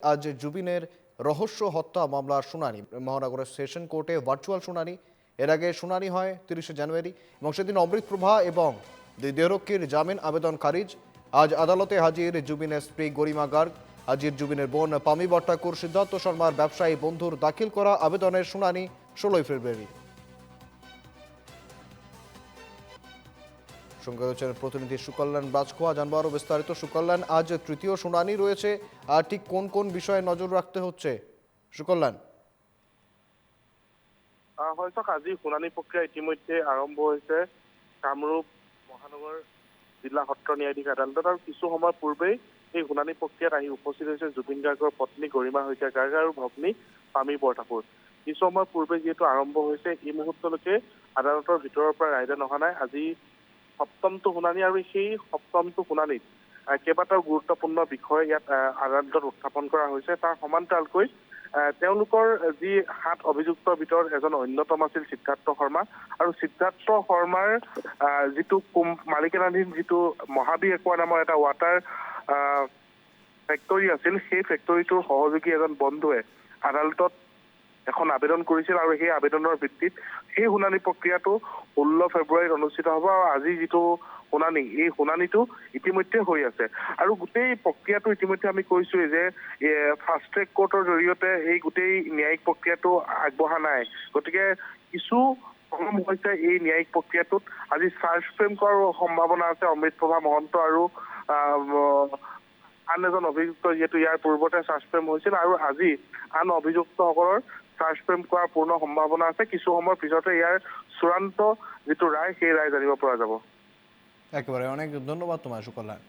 আজ জুবিনের রহস্য হত্যা মামলার শুনানি। মহানগরের সেশন কোর্টে ভার্চুয়াল শুনানি। এর আগে শুনানি হয় তিরিশে জানুয়ারি এবং সেদিন অমৃত প্রভা এবং দুই দেহরক্ষীর জামিন আবেদন খারিজ। আজ আদালতে হাজির জুবিনের স্ত্রী গরিমা গার্গ। হাজির জুবিনের বোন পামি ভট্টাকুর, সিদ্ধার্থ শর্মার ব্যবসায়ী বন্ধুর দাখিল করা আবেদনের শুনানি ষোলোই ফেব্রুয়ারি। সঙ্গে রয়েছেন প্রতিনিধি সুকল্যাণ বাজখোয়া। জানব আরও বিস্তারিত। সুকল্যাণ, আজ তৃতীয় শুনানি রয়েছে। আর ঠিক কোন কোন বিষয়ে নজর রাখতে হচ্ছে? সুকল্যাণ। হয় চাওক আজি শুনানি প্ৰক্ৰিয়া ইতিমধ্যে আৰম্ভ হৈছে। কামৰূপ মহানগৰ জিলা সত্ৰ ন্যায়াধীশ আদালতত আৰু কিছু সময় পূৰ্বেই এই শুনানি প্ৰক্ৰিয়াত আহি উপস্থিত হৈছে জুবিন গাৰ্গৰ পত্নী, গৰিমা শইকীয়া গাৰ্গ আৰু ভগ্নী পামী বৰঠাকুৰ। কিছু সময় পূৰ্বে যিহেতু আৰম্ভ হৈছে, এই মুহূৰ্তলৈকে আদালতৰ ভিতৰৰ পৰা ৰায়দান অহা নাই। আজি সপ্তমটো শুনানি আৰু সেই সপ্তমটো শুনানিত কেইবাটাও গুৰুত্বপূৰ্ণ বিষয় ইয়াত আদালতত উত্থাপন কৰা হৈছে। তাৰ সমান্তৰালকৈ তেওঁলোকৰ যি সাত অভিযুক্তৰ ভিতৰত এজন অন্যতম আছিল সিদ্ধাৰ্থ শৰ্মা আৰু সিদ্ধাৰ্থ শৰ্মাৰ যিটো মালিকানাধীন যিটো মহাবীৰ একোৱা নামৰ এটা ৱাটাৰ ফেক্টৰী আছিল সেই ফেক্টৰীটোৰ সহযোগী এজন বন্ধুৱে আদালতত এখন আবেদন কৰিছিল আৰু সেই আবেদনৰ ভিত্তিত সেই শুনানি প্ৰক্ৰিয়াটো ষোল্ল ফেব্ৰুৱাৰীত অনুষ্ঠিত হ'ব আৰু আজি যিটো শুনানি এই শুনানিটো ইতিমধ্যে হৈ আছে। আৰু গোটেই প্ৰক্ৰিয়াটো ইতিমধ্যে আমি কৈছোৱেই যে ফাষ্ট ট্ৰেক কোৰ্টৰ জৰিয়তে এই গোটেই ন্যায়িক প্ৰক্ৰিয়াটো আগবঢ়া নাই। গতিকে কিছু পলম হৈছে এই ন্যায়িক প্ৰক্ৰিয়াটোত। আজি চাৰ্জ ফ্ৰেম কৰাৰ সম্ভাৱনা আছে অমৃত প্ৰভা মহন্ত আৰু আন এজন অভিযুক্ত, যিহেতু ইয়াৰ পূৰ্বতে চাৰ্জ হৈছিল আৰু আজি আন অভিযুক্তসকলৰ চাৰ্জ ফ্ৰেম কৰাৰ পূৰ্ণ সম্ভাৱনা আছে। কিছু সময়ৰ পিছতে ইয়াৰ চূড়ান্ত যিটো ৰায়, সেই ৰায় জানিব পৰা যাব। একেবাৰে অনেক ধন্যবাদ তোমাৰ সুকল্যাণ